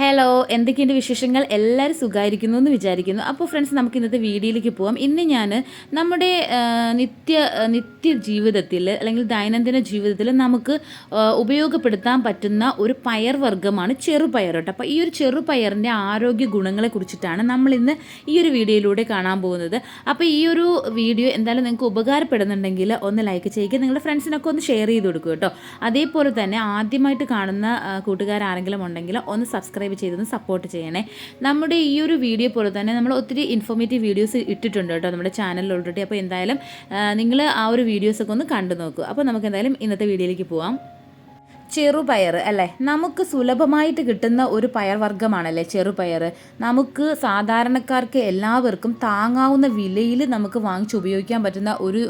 Hello എന്തൊക്കെയുണ്ട് വിശേഷങ്ങൾ? എല്ലാവരും സുഖമായിരിക്കുന്നു എന്ന് വിചാരിക്കുന്നു. അപ്പോൾ ഫ്രണ്ട്സ് നമുക്ക് ഇന്നത്തെ വീഡിയോയിലേക്ക് പോകാം ഇന്ന് ഞാൻ നമ്മുടെ നിത്യ നിത്യ ജീവിതത്തിൽ അല്ലെങ്കിൽ ദൈനംദിന ജീവിതത്തിൽ നമുക്ക് ഉപയോഗപ്പെടുത്താൻ പറ്റുന്ന ഒരു പയർ വർഗമാണ് ചെറുപയർ കേട്ടോ. അപ്പോൾ ഈ ഒരു ചെറുപയറിന്റെ ആരോഗ്യ ഗുണങ്ങളെ കുറിച്ചിട്ടാണ് നമ്മൾ ഇന്ന് ഈ ഒരു വീഡിയോയിലൂടെ കാണാൻ പോകുന്നത്. അപ്പോൾ ഈ ഒരു വീഡിയോ എന്തായാലും നിങ്ങൾക്ക് ഉപകാരപ്പെടുന്നുണ്ടെങ്കിൽ ഒന്ന് ലൈക്ക് ചെയ്യുക. നിങ്ങളുടെ ഫ്രണ്ട്സിനൊക്കെ ഒന്ന് ഷെയർ ചെയ്ത് കൊടുക്കുക കേട്ടോ. അതേപോലെ തന്നെ ആദ്യമായിട്ട് കാണുന്ന കൂട്ടുകാരാരെങ്കിലും ഉണ്ടെങ്കിൽ ഒന്ന് സബ്സ്ക്രൈബ് ചെയ്തൊന്ന് സപ്പോർട്ട് ചെയ്യണേ. നമ്മുടെ ഈ ഒരു വീഡിയോ പോലെ തന്നെ നമ്മൾ ഒത്തിരി ഇൻഫോർമേറ്റീവ് വീഡിയോസ് ഇട്ടിട്ടുണ്ട് കേട്ടോ നമ്മുടെ ചാനലിൽ ഓൾറെഡി അപ്പോൾ എന്തായാലും നിങ്ങൾ ആ ഒരു വീഡിയോസൊക്കെ ഒന്ന് കണ്ടു നോക്കൂ. അപ്പോൾ നമുക്ക് എന്തായാലും ഇന്നത്തെ വീഡിയോയിലേക്ക് പോവാം. ചെറുപയർ അല്ലേ? നമുക്ക് സുലഭമായിട്ട് കിട്ടുന്ന ഒരു പയർ വർഗമാണല്ലേ ചെറുപയർ. നമുക്ക് സാധാരണക്കാർക്ക് എല്ലാവർക്കും താങ്ങാവുന്ന വിലയിൽ നമുക്ക് വാങ്ങിച്ച് ഉപയോഗിക്കാൻ പറ്റുന്ന ഒരു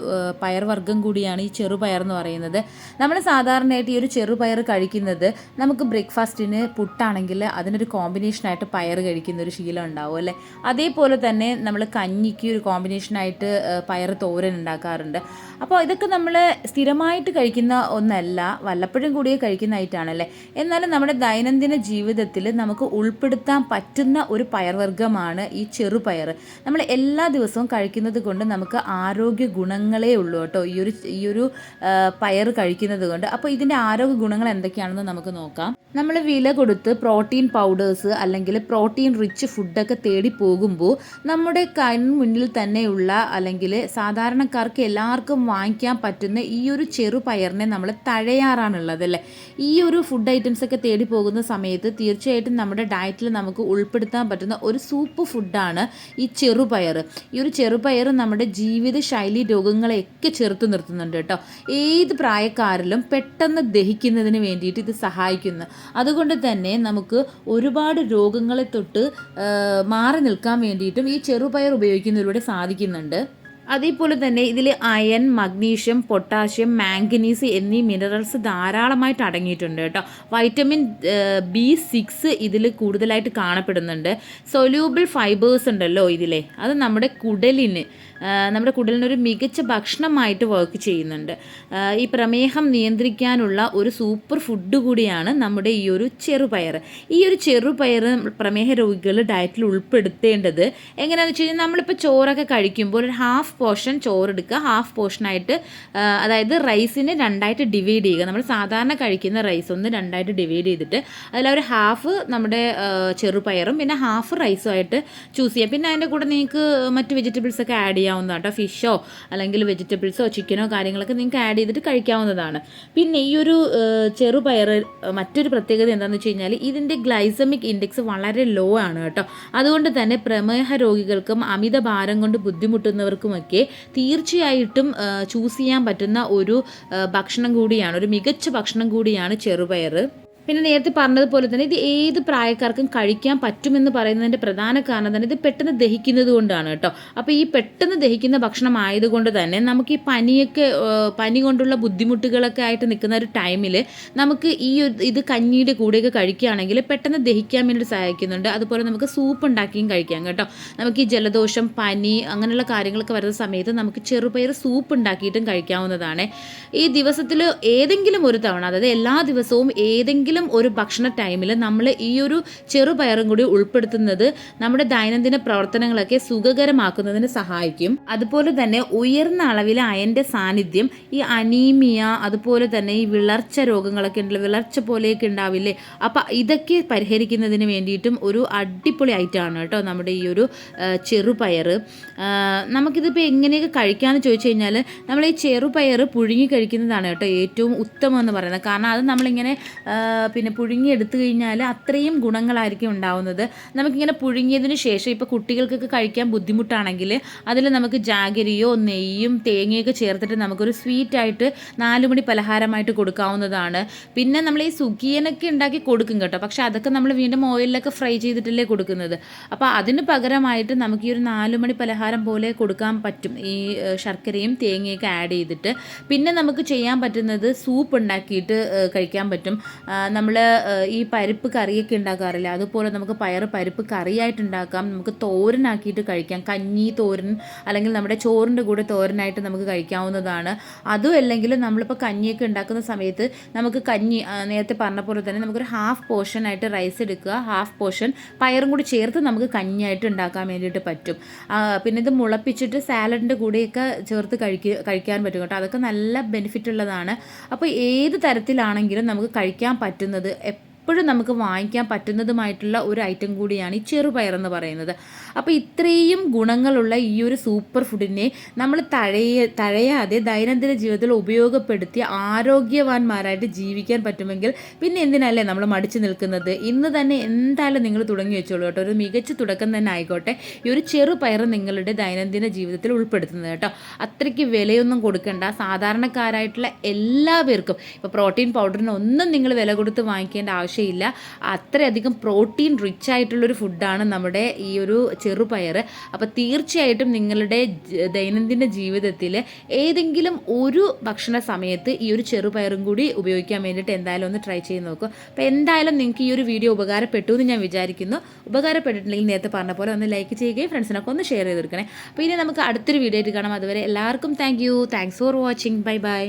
പയർ വർഗം കൂടിയാണ് ഈ ചെറുപയർ എന്ന് പറയുന്നത്. നമ്മൾ സാധാരണയായിട്ട് ഈ ഒരു ചെറുപയർ കഴിക്കുന്നത് നമുക്ക് ബ്രേക്ക്ഫാസ്റ്റിന് പുട്ടാണെങ്കിൽ അതിനൊരു കോമ്പിനേഷനായിട്ട് പയർ കഴിക്കുന്ന ഒരു ശീലം ഉണ്ടാവും അല്ലേ? അതേപോലെ തന്നെ നമ്മൾ കഞ്ഞിക്ക് ഒരു കോമ്പിനേഷനായിട്ട് പയർ തോരൻ ഉണ്ടാക്കാറുണ്ട്. അപ്പോൾ ഇതൊക്കെ നമ്മൾ സ്ഥിരമായിട്ട് കഴിക്കുന്ന ഒന്നല്ല വല്ലപ്പോഴും കൂടിയേ കഴിക്കുന്നതായിട്ടാണല്ലേ എന്നാലും നമ്മുടെ ദൈനംദിന ജീവിതത്തിൽ നമുക്ക് ഉൾപ്പെടുത്താൻ പറ്റുന്ന ഒരു പയർവർഗമാണ് ഈ ചെറുപയർ. നമ്മൾ എല്ലാ ദിവസവും കഴിക്കുന്നത് കൊണ്ട് നമുക്ക് ആരോഗ്യ ഗുണങ്ങളേ ഉള്ളൂ കേട്ടോ ഈ ഒരു ഈ ഒരു പയർ കഴിക്കുന്നത് കൊണ്ട്. അപ്പോൾ ഇതിന്റെ ആരോഗ്യ ഗുണങ്ങൾ എന്തൊക്കെയാണെന്ന് നമുക്ക് നോക്കാം. നമ്മൾ വില കൊടുത്ത് പ്രോട്ടീൻ പൗഡേഴ്സ് അല്ലെങ്കിൽ പ്രോട്ടീൻ റിച്ച് ഫുഡൊക്കെ തേടി പോകുമ്പോൾ നമ്മുടെ കൺമുന്നിൽ തന്നെയുള്ള അല്ലെങ്കിൽ സാധാരണക്കാർക്ക് എല്ലാവർക്കും വാങ്ങിക്കാൻ പറ്റുന്ന ഈ ഒരു ചെറുപയറിനെ നമ്മൾ തഴയാറാണുള്ളത് അല്ലേ ഈ ഒരു ഫുഡ് ഐറ്റംസ് ഒക്കെ തേടി പോകുന്ന സമയത്ത് തീർച്ചയായിട്ടും നമ്മുടെ ഡയറ്റിൽ നമുക്ക് ഉൾപ്പെടുത്താൻ പറ്റുന്ന ഒരു സൂപ്പ് ഫുഡാണ് ഈ ചെറുപയർ. ഈ ഒരു ചെറുപയർ നമ്മുടെ ജീവിത ശൈലി രോഗങ്ങളെയൊക്കെ ചെറുത്ത് നിർത്തുന്നുണ്ട് കേട്ടോ. ഏത് പ്രായക്കാരിലും പെട്ടെന്ന് ദഹിക്കുന്നതിന് വേണ്ടിയിട്ട് ഇത് സഹായിക്കുന്നു. അതുകൊണ്ട് തന്നെ നമുക്ക് ഒരുപാട് രോഗങ്ങളെ തൊട്ട് മാറി നിൽക്കാൻ വേണ്ടിയിട്ടും ഈ ചെറുപയർ ഉപയോഗിക്കുന്നതിലൂടെ സാധിക്കുന്നുണ്ട്. അതേപോലെ തന്നെ ഇതിൽ അയൺ മഗ്നീഷ്യം പൊട്ടാഷ്യം മാംഗനീസ് എന്നീ മിനറൽസ് ധാരാളമായിട്ട് അടങ്ങിയിട്ടുണ്ട് കേട്ടോ. വൈറ്റമിൻ ബി സിക്സ് ഇതിൽ കൂടുതലായിട്ട് കാണപ്പെടുന്നുണ്ട്. സൊല്യൂബിൾ ഫൈബേഴ്സ് ഉണ്ടല്ലോ ഇതിലെ. അത് നമ്മുടെ കുടലിന് നമ്മുടെ കുടലിനൊരു മികച്ച ഭക്ഷണമായിട്ട് വർക്ക് ചെയ്യുന്നുണ്ട്. ഈ പ്രമേഹം നിയന്ത്രിക്കാനുള്ള ഒരു സൂപ്പർ ഫുഡ് കൂടിയാണ് നമ്മുടെ ഈ ഒരു ചെറുപയർ. ഈ ഒരു ചെറുപയർ പ്രമേഹ രോഗികൾ ഡയറ്റിൽ ഉൾപ്പെടുത്തേണ്ടത് എങ്ങനെയാണെന്ന് വെച്ച് കഴിഞ്ഞാൽ നമ്മളിപ്പോൾ ചോറൊക്കെ കഴിക്കുമ്പോൾ ഒരു ഹാഫ് പോർഷൻ ചോറെടുക്കുക. ഹാഫ് പോർഷനായിട്ട് അതായത് റൈസിന് രണ്ടായിട്ട് ഡിവൈഡ് ചെയ്യുക. നമ്മൾ സാധാരണ കഴിക്കുന്ന റൈസ് ഒന്ന് രണ്ടായിട്ട് ഡിവൈഡ് ചെയ്തിട്ട് അതിലൊരു ഹാഫ് നമ്മുടെ ചെറുപയറും പിന്നെ ഹാഫ് റൈസും ആയിട്ട് ചൂസ് ചെയ്യുക. പിന്നെ അതിന്റെ കൂടെ നിങ്ങൾക്ക് മറ്റ് വെജിറ്റബിൾസ് ഒക്കെ ആഡ് ചെയ്യാവുന്നതാണ് കേട്ടോ ഫിഷോ അല്ലെങ്കിൽ വെജിറ്റബിൾസോ ചിക്കനോ കാര്യങ്ങളൊക്കെ നിങ്ങൾക്ക് ആഡ് ചെയ്തിട്ട് കഴിക്കാവുന്നതാണ്. പിന്നെ ഈ ഒരു ചെറുപയർ മറ്റൊരു പ്രത്യേകത എന്താണെന്ന് വെച്ച് കഴിഞ്ഞാൽ ഇതിന്റെ ഗ്ലൈസമിക് ഇൻഡെക്സ് വളരെ ലോ ആണ് കേട്ടോ അതുകൊണ്ട് തന്നെ പ്രമേഹ രോഗികൾക്കും അമിത ഭാരം കൊണ്ട് ബുദ്ധിമുട്ടുന്നവർക്കുമൊക്കെ തീർച്ചയായിട്ടും ചൂസ് ചെയ്യാൻ പറ്റുന്ന ഒരു ഭക്ഷണം കൂടിയാണ് ഒരു മികച്ച ഭക്ഷണം കൂടിയാണ് ചെറുപയർ പിന്നെ നേരത്തെ പറഞ്ഞതുപോലെ തന്നെ ഇത് ഏത് പ്രായക്കാർക്കും കഴിക്കാൻ പറ്റുമെന്ന് പറയുന്നതിന്റെ പ്രധാന കാരണം തന്നെ ഇത് പെട്ടെന്ന് ദഹിക്കുന്നത് കൊണ്ടാണ് കേട്ടോ. അപ്പോൾ ഈ പെട്ടെന്ന് ദഹിക്കുന്ന ഭക്ഷണം ആയതുകൊണ്ട് തന്നെ നമുക്ക് ഈ പനിയൊക്കെ പനി കൊണ്ടുള്ള ബുദ്ധിമുട്ടുകളൊക്കെ ആയിട്ട് നിൽക്കുന്ന ഒരു ടൈമിൽ നമുക്ക് ഈ ഇത് കഞ്ഞിയുടെ കൂടെയൊക്കെ കഴിക്കുകയാണെങ്കിൽ പെട്ടെന്ന് ദഹിക്കാൻ വേണ്ടി സഹായിക്കുന്നുണ്ട്. അതുപോലെ നമുക്ക് സൂപ്പ് ഉണ്ടാക്കിയും കഴിക്കാം കേട്ടോ. നമുക്ക് ഈ ജലദോഷം പനി അങ്ങനെയുള്ള കാര്യങ്ങളൊക്കെ വരുന്ന സമയത്ത് നമുക്ക് ചെറുപയർ സൂപ്പ് ഉണ്ടാക്കിയിട്ടും കഴിക്കാവുന്നതാണ്. ഈ ദിവസത്തിൽ ഏതെങ്കിലും ഒരു തവണ അതായത് എല്ലാ ദിവസവും ഏതെങ്കിലും ഒരു ഭക്ഷണ ടൈമിൽ നമ്മൾ ഈ ഒരു ചെറുപയറും കൂടി ഉൾപ്പെടുത്തുന്നത് നമ്മുടെ ദൈനംദിന പ്രവർത്തനങ്ങളൊക്കെ സുഖകരമാക്കുന്നതിന് സഹായിക്കും. അതുപോലെ തന്നെ ഉയർന്ന അളവിൽ അയന്റെ സാന്നിധ്യം ഈ അനീമിയ അതുപോലെ തന്നെ ഈ വിളർച്ച രോഗങ്ങളൊക്കെ ഉണ്ടല്ലോ വിളർച്ച പോലെയൊക്കെ ഉണ്ടാവില്ലേ? അപ്പം ഇതൊക്കെ പരിഹരിക്കുന്നതിന് വേണ്ടിയിട്ടും ഒരു അടിപൊളി ഐറ്റമാണ് കേട്ടോ നമ്മുടെ ഈ ഒരു ചെറുപയർ നമുക്കിതിപ്പോൾ എങ്ങനെയൊക്കെ കഴിക്കാമെന്ന് ചോദിച്ചു കഴിഞ്ഞാൽ നമ്മൾ ഈ ചെറുപയർ പുഴുങ്ങി കഴിക്കുന്നതാണ് കേട്ടോ ഏറ്റവും ഉത്തമം എന്ന് പറയുന്നത്. കാരണം അത് നമ്മളിങ്ങനെ പിന്നെ പുഴുങ്ങിയെടുത്തു കഴിഞ്ഞാൽ അത്രയും ഗുണങ്ങളായിരിക്കും ഉണ്ടാവുന്നത്. നമുക്കിങ്ങനെ പുഴുങ്ങിയതിന് ശേഷം ഇപ്പോൾ കുട്ടികൾക്കൊക്കെ കഴിക്കാൻ ബുദ്ധിമുട്ടാണെങ്കിൽ അതിൽ നമുക്ക് ജാഗരിയോ നെയ്യും തേങ്ങയൊക്കെ ചേർത്തിട്ട് നമുക്കൊരു സ്വീറ്റായിട്ട് നാലുമണി പലഹാരമായിട്ട് കൊടുക്കാവുന്നതാണ്. പിന്നെ നമ്മൾ ഈ സുഖിയനൊക്കെ ഉണ്ടാക്കി കൊടുക്കും കേട്ടോ. പക്ഷേ അതൊക്കെ നമ്മൾ വീണ്ടും ഓയിലിലൊക്കെ ഫ്രൈ ചെയ്തിട്ടല്ലേ കൊടുക്കുന്നത്. അപ്പോൾ അതിന് പകരമായിട്ട് നമുക്ക് ഈ ഒരു നാലുമണി പലഹാരം പോലെ കൊടുക്കാൻ പറ്റും. ഈ ശർക്കരയും തേങ്ങയൊക്കെ ആഡ് ചെയ്തിട്ട്. പിന്നെ നമുക്ക് ചെയ്യാൻ പറ്റുന്നത് സൂപ്പ് ഉണ്ടാക്കിയിട്ട് കഴിക്കാൻ പറ്റും. നമ്മൾ ഈ പരിപ്പ് കറിയൊക്കെ ഉണ്ടാക്കാറില്ല? അതുപോലെ നമുക്ക് പയർ പരിപ്പ് കറിയായിട്ട് ഉണ്ടാക്കാം. നമുക്ക് തോരനാക്കിയിട്ട് കഴിക്കാം. കഞ്ഞി തോരൻ അല്ലെങ്കിൽ നമ്മുടെ ചോറിന്റെ കൂടെ തോരനായിട്ട് നമുക്ക് കഴിക്കാവുന്നതാണ്. അതും അല്ലെങ്കിൽ നമ്മളിപ്പോൾ കഞ്ഞിയൊക്കെ ഉണ്ടാക്കുന്ന സമയത്ത് നമുക്ക് കഞ്ഞി നേരത്തെ പറഞ്ഞ പോലെ തന്നെ നമുക്കൊരു ഹാഫ് പോർഷൻ ആയിട്ട് റൈസ് എടുക്കുക. ഹാഫ് പോർഷൻ പയറും കൂടി ചേർത്ത് നമുക്ക് കഞ്ഞിയായിട്ട് ഉണ്ടാക്കാൻ വേണ്ടിയിട്ട് പറ്റും. പിന്നെ ഇത് മുളപ്പിച്ചിട്ട് സാലഡിന്റെ കൂടെയൊക്കെ ചേർത്ത് കഴിക്കുക കഴിക്കാൻ പറ്റും കേട്ടോ. അതൊക്കെ നല്ല ബെനിഫിറ്റ് ഉള്ളതാണ് അപ്പോൾ ഏത് തരത്തിലാണെങ്കിലും നമുക്ക് കഴിക്കാൻ പറ്റുന്നത് എപ്പോഴും നമുക്ക് വാങ്ങിക്കാൻ പറ്റുന്നതുമായിട്ടുള്ള ഒരു ഐറ്റം കൂടിയാണ് ഈ ചെറുപയർ എന്ന് പറയുന്നത്. അപ്പോൾ ഇത്രയും ഗുണങ്ങളുള്ള ഈ ഒരു സൂപ്പർ ഫുഡിനെ നമ്മൾ തഴയ തഴയാതെ ദൈനംദിന ജീവിതത്തിൽ ഉപയോഗപ്പെടുത്തി ആരോഗ്യവാന്മാരായിട്ട് ജീവിക്കാൻ പറ്റുമെങ്കിൽ പിന്നെ എന്തിനല്ലേ നമ്മൾ മടിച്ചു നിൽക്കുന്നത്? ഇന്ന് തന്നെ എന്തായാലും നിങ്ങൾ തുടങ്ങി വെച്ചോളൂ കേട്ടോ. ഒരു മികച്ച തുടക്കം തന്നെ ആയിക്കോട്ടെ. ഈ ഒരു ചെറുപയർ നിങ്ങളുടെ ദൈനംദിന ജീവിതത്തിൽ ഉൾപ്പെടുത്തുന്നത് കേട്ടോ. അത്രയ്ക്ക് വിലയൊന്നും കൊടുക്കേണ്ട. സാധാരണക്കാരായിട്ടുള്ള എല്ലാവർക്കും ഇപ്പോൾ പ്രോട്ടീൻ പൗഡറിന് ഒന്നും നിങ്ങൾ വില കൊടുത്ത് വാങ്ങിക്കേണ്ട ആവശ്യമില്ല അത്രയധികം പ്രോട്ടീൻ റിച്ച് ആയിട്ടുള്ളൊരു ഫുഡാണ് നമ്മുടെ ഈ ഒരു ചെറുപയർ. അപ്പോൾ തീർച്ചയായിട്ടും നിങ്ങളുടെ ദൈനംദിന ജീവിതത്തിൽ ഏതെങ്കിലും ഒരു ഭക്ഷണ സമയത്ത് ഈ ഒരു ചെറുപയറും കൂടി ഉപയോഗിക്കാൻ വേണ്ടിയിട്ട് എന്തായാലും ഒന്ന് ട്രൈ ചെയ്ത് നോക്കുക അപ്പോൾ എന്തായാലും നിങ്ങൾക്ക് ഈ ഒരു വീഡിയോ ഉപകാരപ്പെട്ടു എന്ന് ഞാൻ വിചാരിക്കുന്നു. ഉപകാരപ്പെട്ടിട്ടുണ്ടെങ്കിൽ നേരത്തെ പറഞ്ഞ പോലെ ഒന്ന് ലൈക്ക് ചെയ്യുകയും ഫ്രണ്ട്സിനൊക്കെ ഒന്ന് ഷെയർ ചെയ്ത് കൊടുക്കണേ. അപ്പോൾ ഇനി നമുക്ക് അടുത്തൊരു വീഡിയോ ആയിട്ട് കാണാം. അതുവരെ എല്ലാവർക്കും thank you thanks for watching bye bye